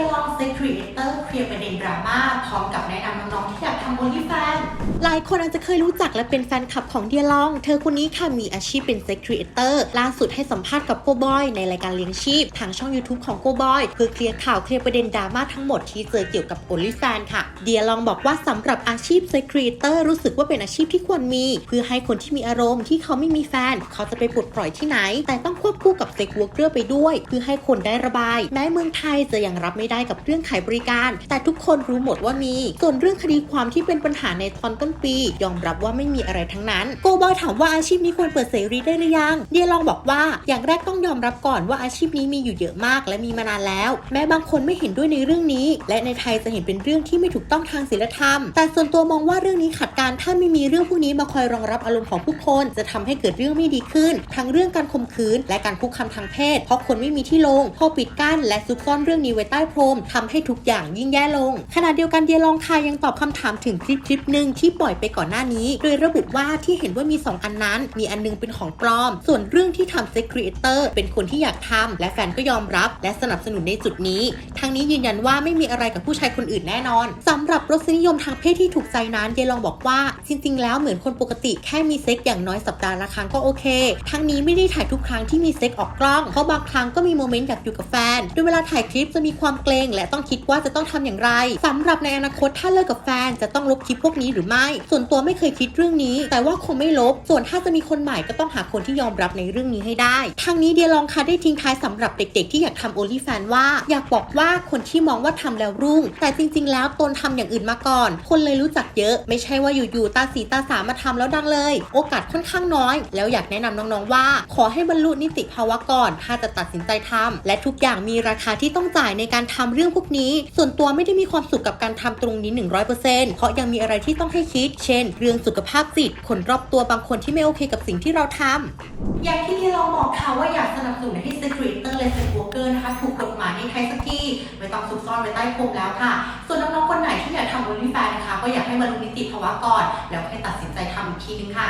ยร์ลองเซ็กครีเอเตอร์เคลียร์ประเด็นดราม่าพร้อมกับแนะนำน้องๆที่อยากทำโอลิแฟน หลายคนอาจจะเคยรู้จักและเป็นแฟนคลับของเดียลอง เธอคนนี้ค่ะมีอาชีพเป็นเซ็กครีเอเตอร์ล่าสุดให้สัมภาษณ์กับโกบอยในรายการเลี้ยงชีพ ทางช่อง YouTube ของโกบอยเพื่อเคลียร์ข่าวเคลียร์ประเด็นดราม่าทั้งหมดที่เจอเกี่ยวกับโอลิแฟนค่ะ เดียลองบอกว่าสำหรับอาชีพเซ็กครีเอเตอร์รู้สึกว่าเป็นอาชีพที่ควรมี เพื่อให้คนที่มีอารมณ์ที่เขาไม่มีแฟน เขาจะไปปลดปล่อยที่ไหน แต่ต้องควบคู่กับเซ็กวอร์เกอร์ไปด้วย เพื่อให้คนได้ระบาย แม้เมืองไทยจะยังรับไม่ได้กับเรื่องขายบริการ แต่ทุกคนรู้หมดว่ามี ส่วนเรื่องคดีความที่เป็นปัญหาในตอนต้นปี ยอมรับว่าไม่มีอะไรทั้งนั้นโกบอยถามว่าอาชีพนี้ควรเปิดเสรีได้หรือยังเดียลองบอกว่าอย่างแรกต้องยอมรับก่อนว่าอาชีพนี้มีอยู่เยอะมากและมีมานานแล้ว แม้บางคนไม่เห็นด้วยในเรื่องนี้ และในไทยจะเห็นเป็นเรื่องที่ไม่ถูกต้องทางศีลธรรม แต่ส่วนตัวมองว่าเรื่องนี้ขัดการถ้าไม่มีเรื่องพวกนี้มาคอยรองรับอารมณ์ของผู้คน จะทำให้เกิดเรื่องไม่ดีขึ้น ทั้งเรื่องการข่มขืน และการคุกคามทางเพศ เพราะคนไม่มีที่ลงพอปิดกั้นและซุกซ่อนเรื่องนี้ไว้ใต้พรมทำให้ทุกอย่างยิ่งแย่ลงขณะเดียวกันเดียลองค่ะยังตอบคำถามถึงคลิปคลิปหนึ่งที่ปล่อยไปก่อนหน้านี้ โดยระบุว่าที่เห็นว่ามี 2 อันนั้น มีอันนึงเป็นของปลอม ส่วนเรื่องที่ทำเซ็กครีเอเตอร์เป็นคนที่อยากทำและแฟนก็ยอมรับและสนับสนุนในจุดนี้ทางนี้ยืนยันว่าไม่มีอะไรกับผู้ชายคนอื่นแน่นอนสำหรับรสนิยมทางเพศที่ถูกใจนั้นเดลองบอกว่าจริง ๆ แล้วเหมือนคนปกติแค่มีเซ็กอย่างน้อยสัปดาห์ละครั้งก็โอเค ทั้งนี้ไม่ได้ถ่ายทุกครั้งที่มีเซ็กออกกล้องเพราะบางครั้งก็มีโมเมนต์อยากอยู่กับแฟนโดยเวลาถ่ายคลิปจะมีความเกรงและต้องคิดว่าจะต้องทำอย่างไรสำหรับในอนาคตถ้าเลิกกับแฟนจะต้องลบคลิปพวกนี้หรือไม่ส่วนตัวไม่เคยคิดเรื่องนี้ แต่ว่าคงไม่ลบ ส่วนถ้าจะมีคนใหม่ก็ต้องหาคนที่ยอมรับในเรื่องนี้ให้ได้ ทางนี้เดียลองค่ะได้ทิ้งท้ายสำหรับเด็กๆ ที่อยากทำโอลิแฟนว่า อยากบอกว่าคนที่มองว่าทำแล้วรุ่ง แต่จริงๆ แล้วตนทำอย่างอื่นมาก่อน คนเลยรู้จักเยอะ ไม่ใช่ว่าอยู่ๆตาสีตาสามาทำแล้วดังเลย โอกาสค่อนข้างน้อย แล้วอยากแนะนำน้องๆว่า ขอให้บรรลุนิติภาวะก่อน ถ้าจะตัดสินใจทำและทุกอย่างมีราคาที่ต้องจ่ายในการทำเรื่องพวกนี้ ส่วนตัวไม่ได้มีความสุขกับการทำตรงนี้ 100%เพราะยังมีอะไรที่ต้องให้คิดเช่น เรื่องสุขภาพจิต คนรอบตัวบางคนที่ไม่โอเคกับสิ่งที่เราทำ อย่างที่ที่เราบอกค่ะว่าอยากสนับสนุนให้สตรีเอเตอร์เลเซ็กวอร์เกอร์นะคะถูกกฎหมายในไทยสักทีไม่ต้องซุกซ่อนไว้ใต้พรมแล้วค่ะ ส่วนน้องๆคนไหนที่อยากทำโอลิษัทนะคะ ก็อยากให้มารลุนิติภาวะก่อน แล้วค่อยตัดสินใจทำอีกทีนึงค่ะ